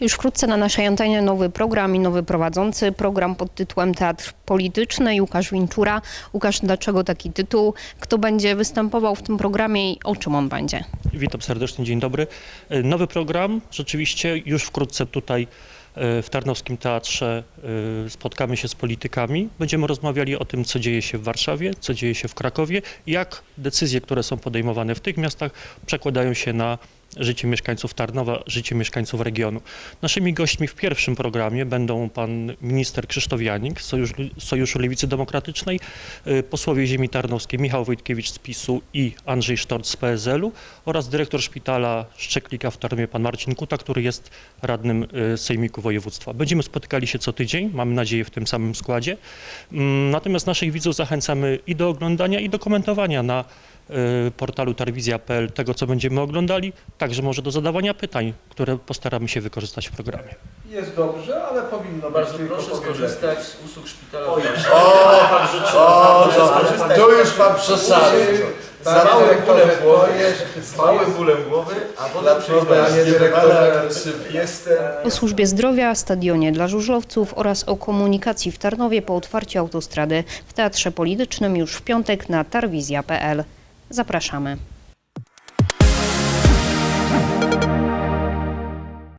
Już wkrótce na naszej antenie nowy program i nowy prowadzący. Program pod tytułem Teatr Polityczny. Łukasz Winczura. Łukasz, dlaczego taki tytuł? Kto będzie występował w tym programie i o czym on będzie? Witam serdecznie, dzień dobry. E, Nowy program, rzeczywiście już wkrótce tutaj e, w Tarnowskim Teatrze e, spotkamy się z politykami. Będziemy rozmawiali o tym, co dzieje się w Warszawie, co dzieje się w Krakowie, jak decyzje, które są podejmowane w tych miastach, przekładają się na życie mieszkańców Tarnowa, życie mieszkańców regionu. Naszymi gośćmi w pierwszym programie będą pan minister Krzysztof Janik z Sojuszu, Lewicy Demokratycznej, y, posłowie ziemi tarnowskiej Michał Wojtkiewicz z PiSu i Andrzej Sztorc z PSL-u oraz dyrektor szpitala Szczeklika w Tarnowie pan Marcin Kuta, który jest radnym y, Sejmiku Województwa. Będziemy spotykali się co tydzień, mamy nadzieję w tym samym składzie. Mm, Natomiast naszych widzów zachęcamy i do oglądania i do komentowania na portalu tarwizja.pl tego, co będziemy oglądali, także może do zadawania pytań, które postaramy się wykorzystać w programie. Jest dobrze, ale powinno być Bardzo tylko proszę skorzystać z usług szpitala. O, pan życzy. O, Proszę to, skorzystać. tu już pan przesadził. Z małym bólem głowy, z małym bólem głowy, a dyrektorze, jestem... O służbie zdrowia, stadionie dla żużlowców oraz o komunikacji w Tarnowie po otwarciu autostrady w Teatrze Politycznym już w piątek na tarwizja.pl. Zapraszamy.